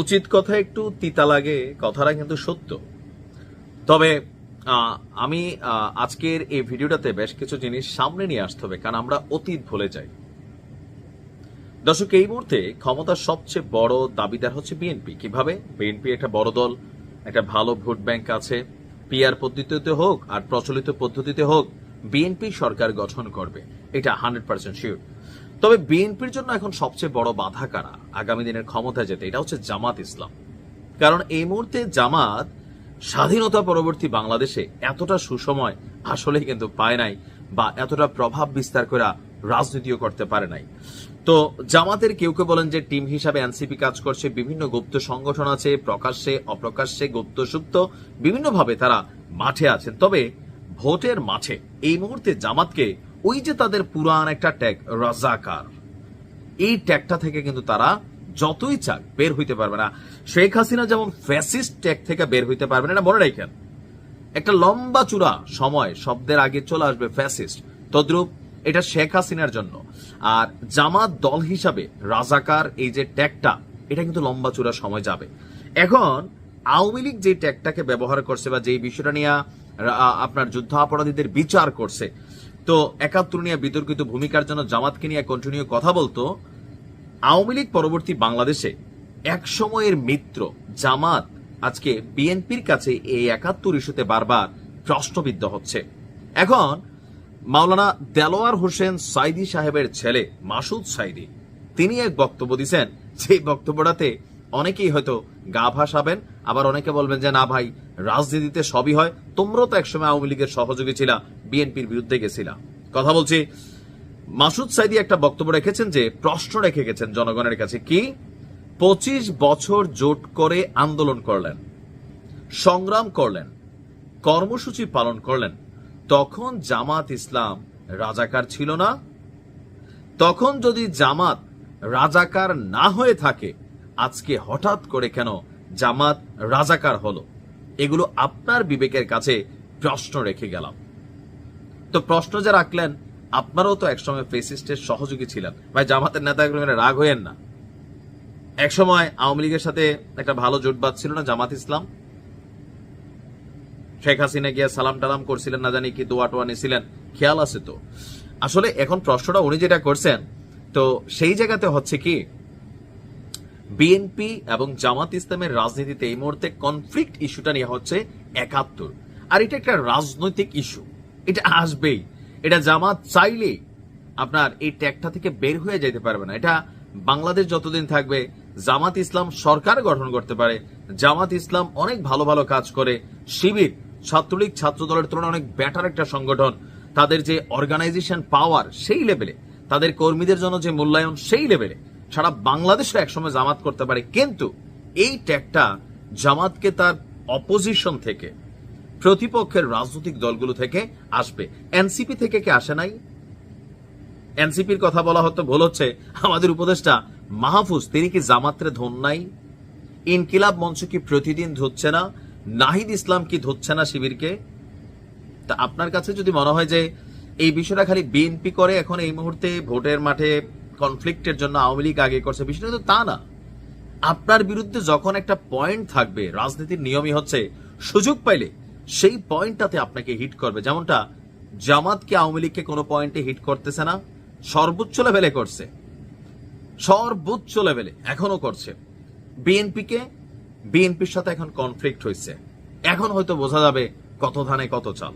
উচিত কথা একটু তিতা লাগে, কথাটা কিন্তু সত্য। তবে আমি আজকের এই ভিডিওটাতে বেশ কিছু জিনিস সামনে নিয়ে আসতে হবে, কারণ আমরা অতীত ভুলে যাই। দর্শক, এই মুহূর্তে ক্ষমতার সবচেয়ে বড় দাবিদার হচ্ছে বিএনপি কীভাবে? বিএনপি একটা বড় দল, একটা ভালো ভোট ব্যাংক আছে। পিআর পদ্ধতিতে হোক আর প্রচলিত পদ্ধতিতে হোক বিএনপি সরকার গঠন করবে। এটা হান্ড্রেড পার্সেন্ট শিওর তবে বিএনপির জন্য এখন সবচেয়ে বড় বাধা কারা? আগামী দিনের ক্ষমতায় যেতে, এটা হচ্ছে জামাত ইসলাম। কারণ এই মুহূর্তে জামাত স্বাধীনতা পরবর্তী বাংলাদেশে এতটা সুসময় আসলে কিন্তু পায় নাই বা এতটা প্রভাব বিস্তার করে রাজনীতিও করতে পারে নাই। তো জামাতের কেউ কেউ বলেন যে টিম হিসাবে এনসিপি কাজ করছে, বিভিন্ন গুপ্ত সংগঠন আছে, প্রকাশ্যে, অপ্রকাশ্যে, গুপ্ত, সুপ্ত, বিভিন্নভাবে তারা মাঠে আছেন। তবে ভোটের মাঠে এই মুহূর্তে জামাতকে ওই যে তাদের পুরান একটা ট্যাগ রাজাকার। এই ট্যাগটা থেকে কিন্তু তারা যতই চাক বের হইতে পারবে না। শেখ হাসিনা যেমন ফ্যাসিস্ট ট্যাগ থেকে বের হইতে পারবে না এটা মনে রাখেন। একটা লম্বা চূড়া সময় শব্দের আগে চলে আসবে ফ্যাসিস্ট তদ্রুপ এটা শেখ হাসিনার জন্য। আর জামাত দল হিসাবে রাজাকার এই যে ট্যাগটা এটা কিন্তু লম্বা চূড়া সময় যাবে। এখন আওয়ামী লীগ যে ট্যাগটাকে ব্যবহার করছে বা যেই বিষয়টা নিয়ে আপনার যুদ্ধ অপরাধীদের বিচার করছে তো একাত্তর নিয়ে বিতর্কিত ভূমিকার জন্য জামাতকে নিয়ে কন্টিনিউ কথা বলতো আওয়ামী লীগ পরবর্তী বাংলাদেশে। এক সময়ের মিত্র, জামাত আজকে বিএনপির কাছে এই একাত্তর ইস্যুতে বারবার প্রশ্নবিদ্ধ হচ্ছে। এখন মাওলানা দেলোয়ার হোসেন সাইদি সাহেবের ছেলে মাসুদ সাইদি, তিনি এক বক্তব্য দিচ্ছেন সেই বক্তব্যটাতে অনেকেই হয়তো গা ভাসাবেন, আবার অনেকে বলবেন যে, না ভাই, রাজনীতিতে সবই হয়। তোমরাও তো একসময় আওয়ামী লীগের সহযোগী ছিলা বিএনপির বিরুদ্ধে গেছিলা। কথা বলছি, মাসুদ সাইদি একটা বক্তব্য রেখেছেন যে, প্রশ্ন রেখে গেছেন জনগণের কাছে কি, পঁচিশ বছর জোট করে আন্দোলন করলেন, সংগ্রাম করলেন, কর্মসূচি পালন করলেন, তখন জামাত ইসলাম রাজাকার ছিল না? তখন যদি জামাত রাজাকার না হয়ে থাকে, আজকে হঠাৎ করে কেন জামাত রাজাকার হলো? এগুলো আপনার বিবেকের কাছে প্রশ্ন রেখে গেলাম। তো প্রশ্ন যে রাখলেন, আপনারাও তো একসময় ফেসিস্টের সহযোগী ছিলেন। ভাই, জামাতের নেতাগুলো রাগ হইয়েন না। একসময় আওয়ামী লীগের সাথে একটা ভালো জোট ছিল না, জামাত ইসলাম। শেখ হাসিনা গিয়া সালাম টালাম করছিলেন, না জানি কি দোয়া টোয়া নিছিলেন। খেয়াল আছে তো? আসলে এখন প্রশ্নটা উনি যেটা করছেন, তো সেই জায়গাতে হচ্ছে কি, বিএনপি এবং জামাত ইসলামের রাজনীতিতে এই মুহূর্তে কনফ্লিক্ট ইস্যুটা নিয়ে হচ্ছে একাত্তর। আর এটা একটা রাজনৈতিক ইস্যু এটা আসবেই। এটা জামাত চাইলেই আপনার এই ট্যাগটা থেকে বের হয়ে যেতে পারবে না। এটা বাংলাদেশ যতদিন থাকবে, জামাত ইসলাম সরকার গঠন করতে পারে। জামাত ইসলাম অনেক ভালো ভালো কাজ করে। শিবির, ছাত্রলীগ ছাত্র দলের তুলনায় অনেক বেটার একটা সংগঠন। তাদের যে অর্গানাইজেশন পাওয়ার সেই লেভেলে তাদের কর্মীদের জন্য যে মূল্যায়ন সেই লেভেলে সারা বাংলাদেশে একসময় জামাত করতে পারে। কিন্তু এই ট্যাগটা জামাতকে তার অপোজিশন থেকে প্রতিপক্ষের রাজনৈতিক দলগুলো থেকে আসবে। এনসিপি থেকে কে আসে নাই? এনসিপির কথা বলা হতো, ভুল হচ্ছে। আমাদের উপদেষ্টা মাহফুজ, তিনি কি জামাত্রে ধন নাই? ইনকিলাব মঞ্চ কি প্রতিদিন ধুচ্ছে না? নাহিদ ইসলাম কি ধরছে না শিবিরকে? তা আপনার কাছে যদি মনে হয় যে এই বিষয়টা খালি বিএনপি করে এখন এই মুহূর্তে ভোটের মাঠে কনফ্লিক্টের জন্য আওয়ামী লীগ আগে করছে, বিষয়টা তো তা না। আপনার বিরুদ্ধে যখন একটা পয়েন্ট থাকবে, রাজনীতির নিয়মই হচ্ছে সুযোগ পাইলে সেই পয়েন্টটাতে আপনাকে হিট করবে। যেমনটা জামাতকে আওয়ামী লীগকে কোনো পয়েন্টে হিট করতেছে না, সর্বোচ্চ লেভেলে করছে। সর্বোচ্চ লেভেলে এখনও করছে। বিএনপিকে, বিএনপির সাথে এখন কনফ্লিক্ট হয়েছে এখন হয়তো বোঝা যাবে কত ধানে কত চাল।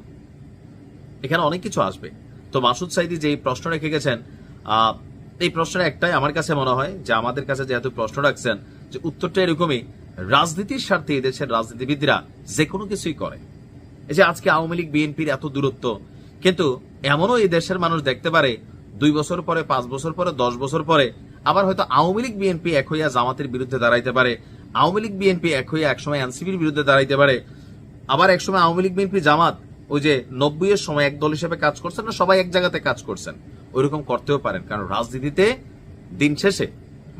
এখানে অনেক কিছু আসবে। তো মাসুদ সাইদি যে প্রশ্ন রেখে গেছেন এই প্রশ্নের একটাই আমার কাছে মনে হয় যে আমাদের কাছে যেহেতু প্রশ্ন রাখছেন, যে উত্তরটা এরকমই, রাজনীতির স্বার্থে এই দেশের রাজনীতিবিদরা যে কোনো কিছুই করে। এই যে আজকে আওয়ামী লীগ, বিএনপির এত দূরত্ব, কিন্তু এমনও এই দেশের মানুষ দেখতে পারে, দুই বছর পরে, পাঁচ বছর পরে, দশ বছর পরে, আবার হয়তো আওয়ামী লীগ, বিএনপি এক হইয়া জামাতের বিরুদ্ধে দাঁড়াইতে পারে, আওয়ামী লীগ, বিএনপি এক হইয়া একসময় এনসিপির বিরুদ্ধে দাঁড়াইতে পারে, আবার একসময় আওয়ামী লীগ, বিএনপি, জামাত ওই যে নব্বই এর সময় এক দল হিসেবে কাজ করছেন না, সবাই এক জায়গাতে কাজ করছেন, ওইরকম করতেও পারেন, কারণ রাজনীতিতে দিন শেষে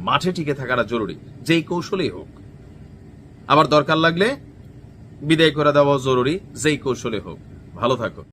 মাঠে টিকে থাকাটা জরুরি, যেই কৌশলেই হোক। আবার দরকার লাগলে বিদায় করে দেওয়া জরুরি যেই কৌশলে হোক। ভালো থাকো।